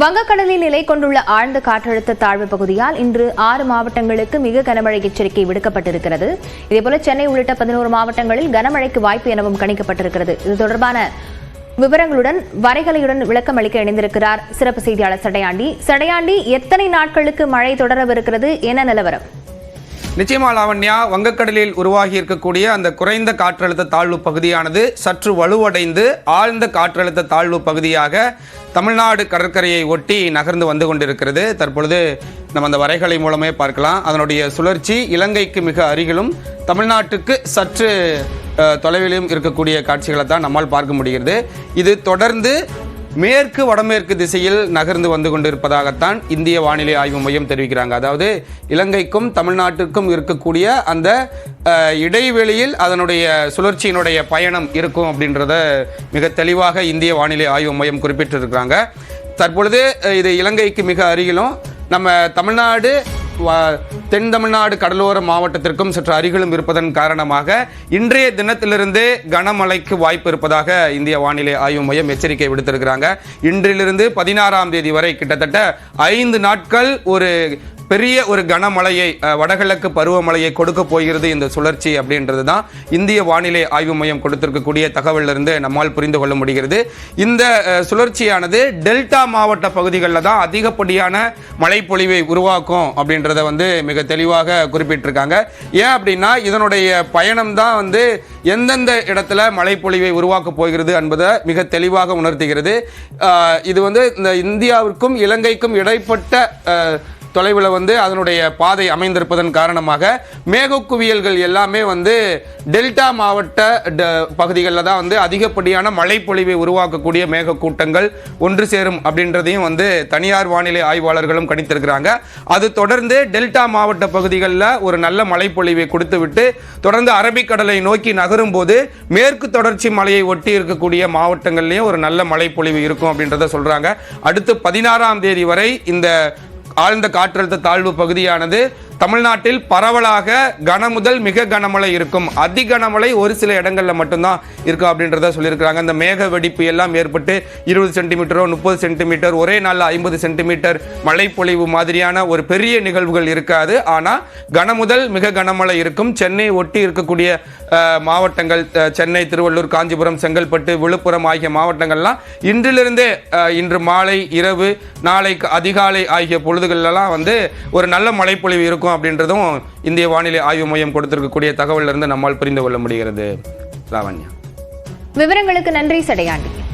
வங்கக்கடலில் நிலை கொண்டுள்ள ஆழ்ந்த காற்றழுத்த தாழ்வு பகுதியால் இன்று ஆறு மாவட்டங்களுக்கு மிக கனமழை எச்சரிக்கை விடுக்கப்பட்டிருக்கிறது. இதேபோல சென்னை உள்ளிட்ட பதினோரு மாவட்டங்களில் கனமழைக்கு வாய்ப்பு எனவும் கணிக்கப்பட்டிருக்கிறது. இது தொடர்பான விவரங்களுடன் வரைகலையுடன் விளக்கம் அளிக்க இணைந்திருக்கிறார் சிறப்பு செய்தியாளர் சடையாண்டி. சடையாண்டி எத்தனை நாட்களுக்கு மழை தொடரவிருக்கிறது என நிலவரம். நிச்சயமா லாவண்யா வங்கக்கடலில் உருவாகி இருக்கக்கூடிய அந்த குறைந்த காற்றழுத்த தாழ்வு பகுதியானது சற்று வலுவடைந்து ஆழ்ந்த காற்றழுத்த தாழ்வு பகுதியாக தமிழ்நாடு கடற்கரையை ஒட்டி நகர்ந்து வந்து கொண்டிருக்கிறது. தற்பொழுது நம்ம அந்த வரைகளை மூலமே பார்க்கலாம். அதனுடைய சுழற்சி இலங்கைக்கு மிக அருகிலும் தமிழ்நாட்டுக்கு சற்று தொலைவிலும் இருக்கக்கூடிய காட்சிகளை தான் நம்மால் பார்க்க முடிகிறது. இது தொடர்ந்து மேற்கு வடமேற்கு திசையில் நகர்ந்து வந்து கொண்டிருப்பதாகத்தான் இந்திய வானிலை ஆய்வு மையம் தெரிவிக்கிறாங்க. அதாவது இலங்கைக்கும் தமிழ்நாட்டிற்கும் இருக்கக்கூடிய அந்த இடைவெளியில் அதனுடைய சுழற்சியினுடைய பயணம் இருக்கும் அப்படின்றத மிக தெளிவாக இந்திய வானிலை ஆய்வு மையம் குறிப்பிட்டிருக்கிறாங்க. தற்பொழுது இது இலங்கைக்கு மிக அருகிலும் நம்ம தமிழ்நாடு தென் தமிழ்நாடு கடலோர மாவட்டத்திற்கும் சற்று அருகிலும் இருப்பதன் காரணமாக இன்றைய தினத்திலிருந்து கனமழைக்கு வாய்ப்பு இருப்பதாக இந்திய வானிலை ஆய்வு மையம் எச்சரிக்கை விடுத்திருக்கிறாங்க. இன்றிலிருந்து பதினாறாம் தேதி வரை கிட்டத்தட்ட ஐந்து நாட்கள் ஒரு பெரிய ஒரு கனமழையை வடகிழக்கு பருவமழையை கொடுக்க போகிறது இந்த சுழற்சி அப்படின்றது தான் இந்திய வானிலை ஆய்வு மையம் கொடுத்திருக்கக்கூடிய தகவலில் நம்மால் புரிந்து கொள்ள முடிகிறது. இந்த சுழற்சியானது டெல்டா மாவட்ட பகுதிகளில் தான் அதிகப்படியான மழைப்பொழிவை உருவாக்கும் அப்படின்றத வந்து மிக தெளிவாக குறிப்பிட்டிருக்காங்க. ஏன் அப்படின்னா இதனுடைய பயணம் தான் வந்து எந்தெந்த இடத்துல மழைப்பொழிவை உருவாக்க போகிறது என்பதை மிக தெளிவாக உணர்த்துகிறது. இது வந்து இந்த இந்தியாவிற்கும் இலங்கைக்கும் இடைப்பட்ட தொலைவில் வந்து அதனுடைய பாதை அமைந்திருப்பதன் காரணமாக மேகக்குவியல்கள் எல்லாமே வந்து டெல்டா மாவட்ட பகுதிகளில் தான் வந்து அதிகப்படியான மழைப்பொழிவை உருவாக்கக்கூடிய மேகக்கூட்டங்கள் ஒன்று சேரும் அப்படின்றதையும் வந்து தனியார் வானிலை ஆய்வாளர்களும் கணித்திருக்கிறாங்க. அது தொடர்ந்து டெல்டா மாவட்ட பகுதிகளில் ஒரு நல்ல மழைப்பொழிவை கொடுத்துவிட்டு தொடர்ந்து அரபிக்கடலை நோக்கி நகரும் போது மேற்கு தொடர்ச்சி மலையை ஒட்டி இருக்கக்கூடிய மாவட்டங்கள்லேயும் ஒரு நல்ல மழைப்பொழிவு இருக்கும் அப்படின்றத சொல்கிறாங்க அடுத்து பதினாறாம் தேதி வரை இந்த ஆழ்ந்த காற்றழுத்த தாழ்வு பகுதியானது தமிழ்நாட்டில் பரவலாக கனமுதல் மிக கனமழை இருக்கும். அதி கனமழை ஒரு சில இடங்களில் மட்டும்தான் இருக்கும் அப்படின்றத சொல்லியிருக்கிறாங்க. இந்த மேக வெடிப்பு எல்லாம் ஏற்பட்டு இருபது சென்டிமீட்டரோ முப்பது சென்டிமீட்டர் ஒரே நாளில் ஐம்பது சென்டிமீட்டர் மழைப்பொழிவு மாதிரியான ஒரு பெரிய நிகழ்வுகள் இருக்காது. ஆனால் கனமுதல் மிக கனமழை இருக்கும். சென்னை ஒட்டி இருக்கக்கூடிய மாவட்டங்கள் சென்னை திருவள்ளூர் காஞ்சிபுரம் செங்கல்பட்டு விழுப்புரம் ஆகிய மாவட்டங்கள்லாம் இன்றிலிருந்தே இன்று மாலை இரவு நாளை க- அதிகாலை ஆகிய பொழுதுகளெல்லாம் வந்து ஒரு நல்ல மழைப்பொழிவு இருக்கும். அப்படின்றதும் இந்திய வானிலை ஆய்வு மையம் கொடுத்திருக்கக்கூடிய தகவலிலிருந்து நம்மால் புரிந்து கொள்ள முடிகிறது. லாவண்யா. விவரங்களுக்கு நன்றி சடையாண்டி.